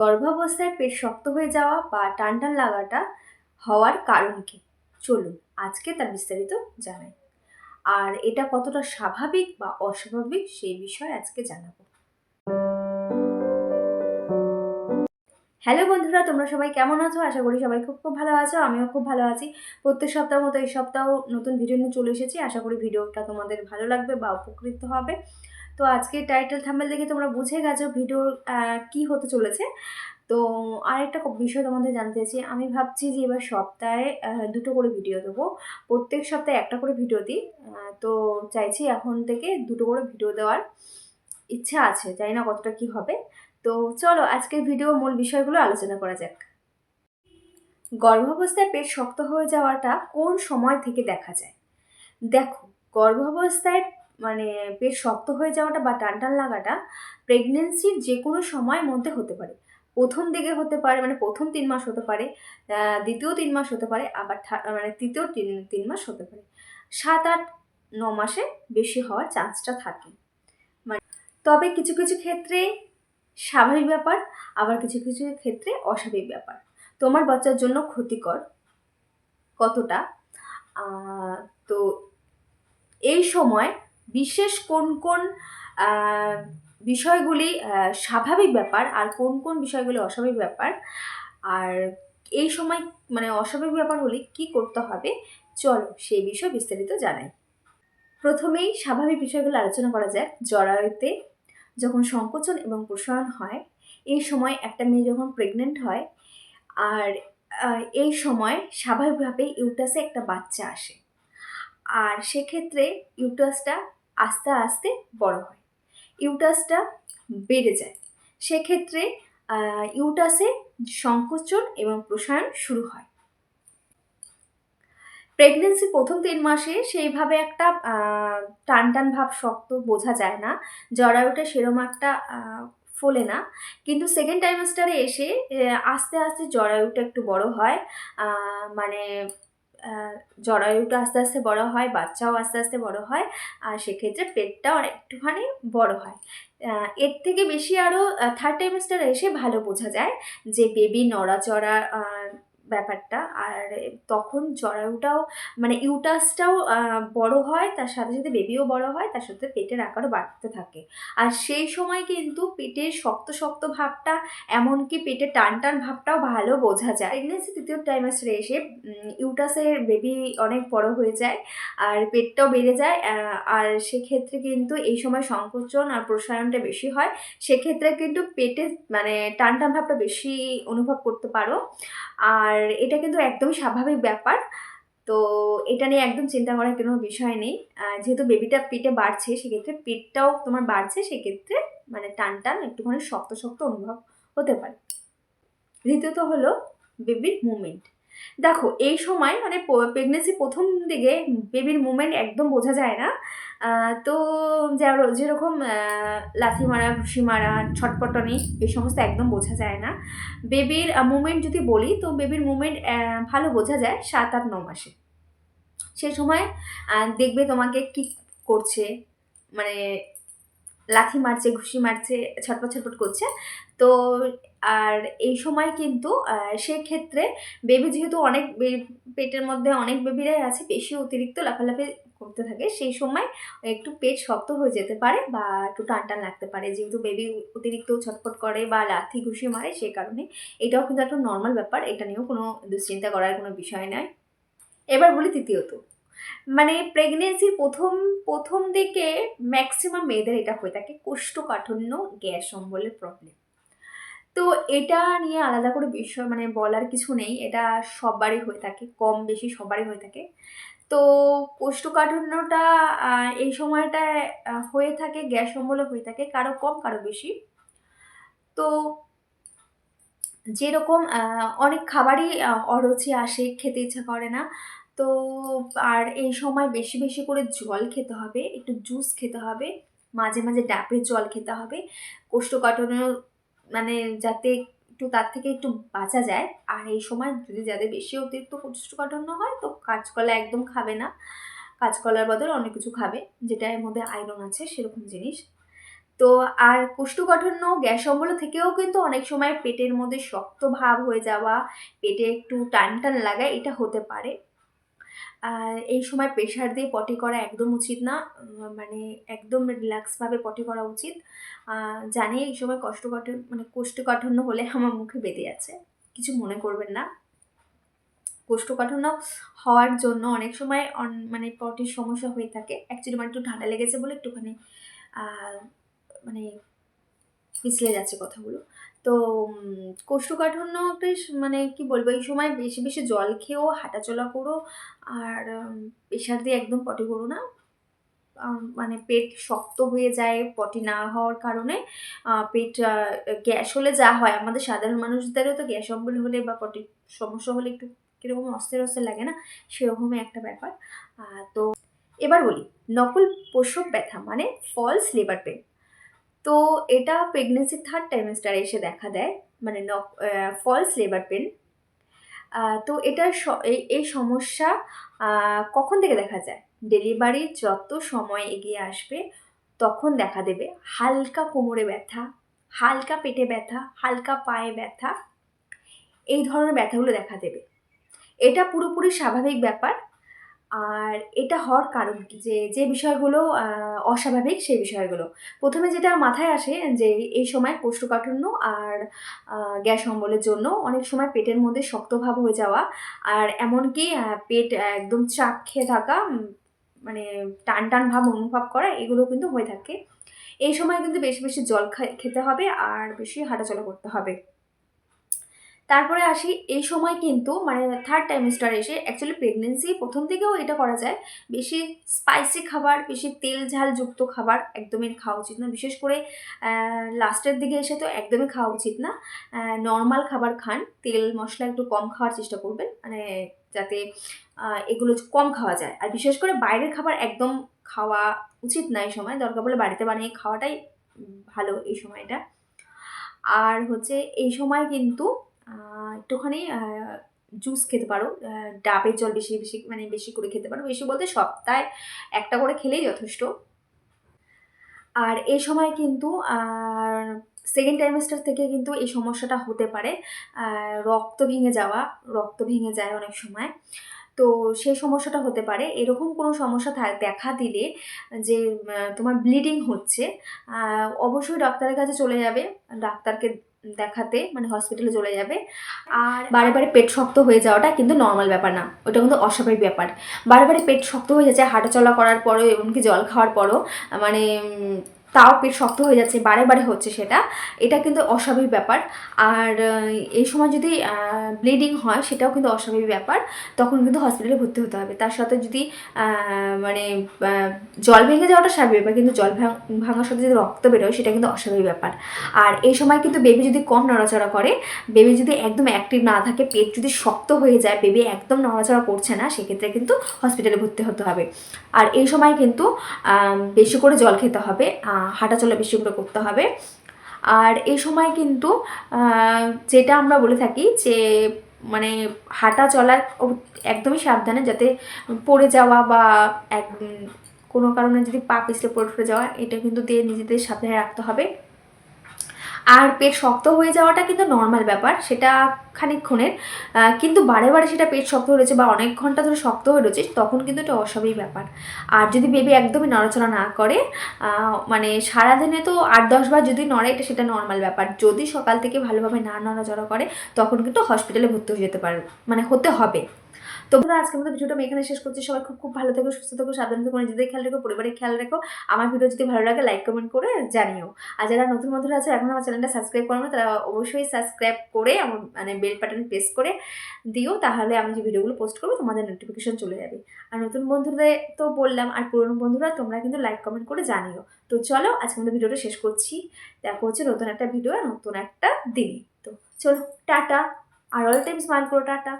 গর্ভাবস্থায় পেট শক্ত হয়ে যাওয়া বা টান টান লাগাটা হওয়ার কারণ কি? চলুন আজকে তার বিস্তারিত জানাই। আর এটা কতটা স্বাভাবিক বা অস্বাভাবিক সেই বিষয়ে আজকে জানাব। হ্যালো বন্ধুরা, তোমরা সবাই কেমন আছো? আশা করি সবাই খুব খুব ভালো আছো, আমিও খুব ভালো আছি। প্রত্যেক সপ্তাহ মতো এই সপ্তাহ নতুন ভিডিও নিয়ে চলে এসেছি। আশা করি ভিডিওটা তোমাদের ভালো লাগবে বা উপকৃত হবে। তো আজকে টাইটেল থাম্বেল দেখে তোমরা বুঝে গেছো ভিডিওর কি হতে চলেছে। তো আরেকটা বিষয় তোমাদের জানতে চাইছি। আমি ভাবছি যে এবার সপ্তাহে দুটো করে ভিডিও দেবো। প্রত্যেক সপ্তাহে একটা করে ভিডিও দিই। তো চাইছি এখন থেকে দুটো করে ভিডিও দেওয়ার ইচ্ছা আছে। জানি না কতটা কি হবে। তো চলো আজকের ভিডিও মূল বিষয়গুলো আলোচনা করা যাক। গর্ভাবস্থায় পেট শক্ত হয়ে যাওয়াটা কোন সময় থেকে দেখা যায়? দেখো, গর্ভাবস্থায় মানে পেট শক্ত হয়ে যাওয়াটা বা টান টান লাগাটা প্রেগনেন্সির যে কোনো সময়ের মধ্যে হতে পারে। প্রথম দিকে হতে পারে মানে প্রথম তিন মাস হতে পারে দ্বিতীয় তিন মাস হতে পারে, আবার মানে তৃতীয় তিন তিন মাস হতে পারে। সাত আট, ন মাসে বেশি হওয়ার চান্সটা থাকে। মানে তবে কিছু কিছু ক্ষেত্রে স্বাভাবিক ব্যাপার, আবার কিছু কিছু ক্ষেত্রে অস্বাভাবিক ব্যাপার। তোমার বাচ্চার জন্য ক্ষতিকর কতটা? তো এই সময় বিশেষ কোন কোন বিষয়গুলি স্বাভাবিক ব্যাপার আর কোন কোন বিষয়গুলি অস্বাভাবিক ব্যাপার আর এই সময় মানে অস্বাভাবিক ব্যাপার হলে কি করতে হবে, চলো সেই বিষয়ে বিস্তারিত জানাই। প্রথমেই স্বাভাবিক বিষয়গুলো আলোচনা করা যাক। জরায়ুতে যখন সংকোচন এবং প্রসারণ হয়, এই সময় একটা মেয়ে যখন প্রেগনেন্ট হয় আর এই সময় স্বাভাবিকভাবে ইউটাসে একটা বাচ্চা আসে। আর সেক্ষেত্রে ইউটাসটা আস্তে আস্তে বড় হয়। ইউটাসটা বেড়ে যায়। সেক্ষেত্রে ইউটাসে সংকোচন এবং প্রসারণ শুরু হয়। প্রেগনেন্সি প্রথম তিন মাসে সেইভাবে একটা টান টান ভাব শক্ত বোঝা যায় না। জরায়ুটা সেরম একটা ফোলে না। কিন্তু সেকেন্ড টাইমেস্টারে এসে আস্তে আস্তে জরায়ুটা একটু বড় হয়। মানে জরায়ুটা আস্তে আস্তে বড় হয়, বাচ্চাও আস্তে আস্তে বড় হয়, আর সেক্ষেত্রে পেটটাও আর একটুখানি বড় হয়। এর থেকে বেশি আরও থার্ড টাইমেস্টার এসে ভালো বোঝা যায় যে বেবি নড়াচড়া ব্যাপারটা। আর তখন জরায়ুটাও মানে ইউটাসটাও বড় হয়, তার সাথে সাথে বেবিও বড় হয়, তার সাথে পেটের আকারও বাড়তে থাকে। আর সেই সময় কিন্তু পেটের শক্ত শক্ত ভাবটা, এমনকি পেটে টান টান ভাবটাও ভালো বোঝা যায়। প্রেগনেন্সি তৃতীয় ট্রাইমাস্টারে এসে ইউটাসের বেবি অনেক বড় হয়ে যায়, আর পেটটাও বেড়ে যায় আর সেক্ষেত্রে কিন্তু এই সময় সংকোচন আর প্রসারণটা বেশি হয়। সেক্ষেত্রে কিন্তু পেটে মানে টান টান ভাবটা বেশি অনুভব করতে পারো। আর এটা কিন্তু একদম স্বাভাবিক ব্যাপার। তো এটা নিয়ে একদম চিন্তা করার কোনো বিষয় নেই। যেহেতু বেবিটা পেটে বাড়ছে, সেক্ষেত্রে পেটটাও তোমার বাড়ছে, সেক্ষেত্রে মানে টান টান একটুখানি শক্ত শক্ত অনুভব হতে পারে। দ্বিতীয়ত হলো বেবির মুভমেন্ট দেখো, এই সময় মানে প্রেগনেন্সি প্রথম দিকে বেবির মুভমেন্ট একদম বোঝা যায় না। তো যের- যেরকম লাথি মারা, ঘুষি মারা, ছটপটনি, এই সমস্ত একদম বোঝা যায় না। বেবির মুভমেন্ট যদি বলি, তো বেবির মুভমেন্ট ভালো বোঝা যায় সাত আট ন মাসে। সে সময় দেখবে তোমাকে কি করছে মানে লাথি মারছে, ঘুষি মারছে, ছটপট ছটপট করছে। তো আর এই সময় কিন্তু সেক্ষেত্রে বেবি যেহেতু অনেক পেটের মধ্যে অনেক বেবিরাই আছে, বেশি অতিরিক্ত লাফালাফি করতে থাকে, সেই সময় একটু পেট শক্ত হয়ে যেতে পারে বা একটু টান টান লাগতে পারে। যেহেতু বেবি অতিরিক্ত ছটফট করে বা লাথি ঘুষি মারে সেই কারণে এটাও কিন্তু একটা নর্মাল ব্যাপার, এটা নিয়েও কোনো দুশ্চিন্তা করার কোনো বিষয় নয়। এবার বলি তৃতীয়ত মানে প্রেগনেন্সির প্রথম প্রথম দিকে ম্যাক্সিমাম মেয়েদের এটা হয়ে থাকে কোষ্ঠকাঠিন্য গ্যাস অম্বলের প্রবলেম তো এটা নিয়ে আলাদা করে বিষয় মানে বলার কিছু নেই। এটা সবারই হয়ে থাকে কম বেশি সবারই হয়ে থাকে। তো কোষ্ঠকাঠিন্যটা এই সময়টায় হয়ে থাকে, গ্যাস অম্বলও হয়ে থাকে, কারও কম, কারও বেশি। তো যেরকম অনেক খাবারই অরুচি আসে, খেতে ইচ্ছা করে না। তো আর এই সময় বেশি বেশি করে জল খেতে হবে, একটু জুস খেতে হবে, মাঝে মাঝে ডাবের জল খেতে হবে। কোষ্ঠকাঠিন্য যাতে একটু তার থেকে একটু বাঁচা যায়। আর এই সময় যদি যাদের বেশি অতিরিক্ত কোষ্ঠকাঠিন্য হয়, তো কাঁচকলা একদম খাবে না। কাঁচকলার বদলে অনেক কিছু খাবে, যেটা এর মধ্যে আয়রন আছে, সেরকম জিনিস। তো আর কোষ্ঠকাঠিন্য গ্যাস অম্বল থেকেও কিন্তু অনেক সময় পেটের মধ্যে শক্ত ভাব হয়ে যাওয়া, পেটে একটু টান টান লাগা, এটা হতে পারে। এই সময় প্রেশার দিয়ে পটি করা একদম উচিত না মানে একদম রিল্যাক্সভাবে পটি করা উচিত। জানি এই সময় কষ্টকাঠিন্য মানে কোষ্ঠকাঠিন্য হলে আমার মুখে বেঁধে যাচ্ছে কিছু মনে করবেন না। কোষ্ঠকাঠিন্য হওয়ার জন্য অনেক সময় মানে পটির সমস্যা হয়ে থাকে। অ্যাকচুয়ালি মানে একটু ঠান্ডা লেগেছে বলে একটুখানি মানে পিছলে যাচ্ছে কথাগুলো। তো উম, কোষ্ঠকাঠিন্যটা স- মানে কি বলব এই সময় বেশি বেশি জল খেয়েও হাঁটাচলা করো আর প্রেশার দিয়ে একদম পটি করো না। মানে পেট শক্ত হয়ে যায় পটি না হওয়ার কারণে। পেট গ্যাস হলে যা হয় আমাদের সাধারণ মানুষদেরও তো গ্যাস অম্বল হলে বা পটির সমস্যা হলে একটু কীরকম অস্থির অস্থির লাগে না? সেরকমই একটা ব্যাপার। তো এবার বলি নকল প্রসব ব্যথা মানে ফলস লেবার পেন তো এটা প্রেগনেন্সির থার্ড টাইমেস্টারে এসে দেখা দেয় মানে ফলস লেবার পেন তো এটার এই সমস্যা কখন থেকে দেখা যায়? ডেলিভারির যত সময় এগিয়ে আসবে, তখন দেখা দেবে। হালকা কোমরে ব্যথা, হালকা পেটে ব্যথা, হালকা পায়ে ব্যথা, এই ধরনের ব্যথাগুলো দেখা দেবে। এটা পুরোপুরি স্বাভাবিক ব্যাপার। আর এটা হওয়ার কারণ কি? যে যে বিষয়গুলো অস্বাভাবিক সেই বিষয়গুলো। প্রথমে যেটা মাথায় আসে যে, এই সময় কোষ্ঠকাঠিন্য আর গ্যাস অম্বলের জন্য অনেক সময় পেটের মধ্যে শক্তভাব হয়ে যাওয়া আর এমনকি পেট একদম চাপ খেয়ে থাকা মানে টান টান ভাব অনুভব করা এগুলো কিন্তু হয়ে থাকে। এই সময় কিন্তু বেশি বেশি জল খেতে হবে আর বেশি হাঁটাচলা করতে হবে। তারপরে আসি, এই সময় কিন্তু মানে থার্ড টাইমেস্টার এসে অ্যাকচুয়ালি প্রেগনেন্সি প্রথম থেকেও এটা করা যায়। বেশি স্পাইসি খাবার, বেশি তেল ঝালযুক্ত খাবার একদমই খাওয়া উচিত না। বিশেষ করে লাস্টের দিকে এসে তো একদমই খাওয়া উচিত না। নর্মাল খাবার খান, তেল মশলা একটু কম খাওয়ার চেষ্টা করবেন মানে যাতে এগুলো কম খাওয়া যায়। আর বিশেষ করে বাইরের খাবার একদম খাওয়া উচিত না এই সময়। দরকার পড়লে বাড়িতে বানিয়ে খাওয়াটাই ভালো এই সময়টা। আর হচ্ছে এই সময় কিন্তু একটুখানি জুস খেতে পারো। ডাবের জল বেশি বেশি মানে বেশি করে খেতে পারো। বেশি বলতে সপ্তাহে একটা করে খেলেই যথেষ্ট। আর এই সময় কিন্তু সেকেন্ড টাইমেস্টার থেকে কিন্তু এই সমস্যাটা হতে পারে। রক্ত ভেঙে যাওয়া, রক্ত ভেঙে যায় অনেক সময়। তো সেই সমস্যাটা হতে পারে। এরকম কোনো সমস্যা দেখা দিলে যে তোমার ব্লিডিং হচ্ছে অবশ্যই ডাক্তারের কাছে চলে যাবে। ডাক্তারকে দেখাতে মানে হসপিটালে চলে যাবে। আর বারে বারে পেট শক্ত হয়ে যাওয়াটা কিন্তু নর্মাল ব্যাপার না ওটা কিন্তু অস্বাভাবিক ব্যাপার। বারে বারে পেট শক্ত হয়ে যাচ্ছে হাঁটাচলা করার পরও এমনকি জল খাওয়ার পরও মানে তাও পেট শক্ত হয়ে যাচ্ছে, বারে বারে হচ্ছে সেটা। এটা কিন্তু অস্বাভাবিক ব্যাপার। আর এই সময় যদি ব্লিডিং হয়, সেটাও কিন্তু অস্বাভাবিক ব্যাপার। তখন কিন্তু হসপিটালে ভর্তি হতে হবে। তার সাথে যদি মানে জল ভেঙে যাওয়াটা স্বাভাবিক ব্যাপার কিন্তু জল ভাঙ- ভাঙার সাথে যদি রক্ত বেরোয়, সেটা কিন্তু অস্বাভাবিক ব্যাপার। আর এই সময় কিন্তু বেবি যদি কম নড়াচড়া করে বেবি যদি একদম অ্যাক্টিভ না থাকে, পেট যদি শক্ত হয়ে যায় বেবি একদম নড়াচড়া করছে না, সেক্ষেত্রে কিন্তু হসপিটালে ভর্তি হতে হবে। আর এই সময় কিন্তু বেশি করে জল খেতে হবে। হাঁটাচলা বেশি করে করতে হবে। আর এই সময় কিন্তু যেটা আমরা বলে থাকি যে মানে হাঁটা চলার একদমই সাবধানে যাতে পড়ে যাওয়া বা এক, কোনো কারণে যদি পা পিছলে পড়ে টরে যাওয়া, এটা কিন্তু দিয়ে নিজেদের সাবধানে রাখতে হবে। আর পেট শক্ত হয়ে যাওয়াটা কিন্তু নর্মাল ব্যাপার, সেটা খানিকক্ষণের। কিন্তু বারে বারে সেটা পেট শক্ত হয়ে বা অনেক ঘণ্টা ধরে শক্ত হয়ে রয়েছে, তখন কিন্তু এটা অস্বাভাবিক ব্যাপার। আর যদি বেবি একদমই নড়াচড়া না করে মানে সারাদিনে তো আট দশ বার যদি নড়ে, এটা সেটা নর্মাল ব্যাপার। যদি সকাল থেকে ভালোভাবে না নড়াচড়া করে, তখন কিন্তু হসপিটালে ভর্তি হয়ে যেতে পারে মানে হতে হবে। তো বন্ধুরা, আজকের ভিডিওটা আমি এখানে শেষ করছি। সবাই খুব খুব ভালো থেকো, সুস্থ থেকো, সাবধান থেকো, নিজেদের খেয়াল রেখো, পরিবারের খেয়াল রেখো। আমার ভিডিও যদি ভালো লাগে লাইক কমেন্ট করে জানিও। আর যারা নতুন বন্ধুরা আছে, এখন আমার চ্যানেলটা সাবস্ক্রাইব করো না, তারা অবশ্যই সাবস্ক্রাইব করে আমার মানে বেল বাটন প্রেস করে দিও। তাহলে আমি যে ভিডিওগুলো পোস্ট করব, তোমাদের নোটিফিকেশন চলে যাবে। আর নতুন বন্ধুদের তো বললাম, আর পুরনো বন্ধুরা, তোমরা কিন্তু লাইক কমেন্ট করে জানিও। তো চলো আজকে আমাদের ভিডিওটা শেষ করছি। দেখো হচ্ছে নতুন একটা ভিডিও আর নতুন একটা দিনে। তো চলো, টাটা। আর অল টাইম স্মাইল করো, টাটা।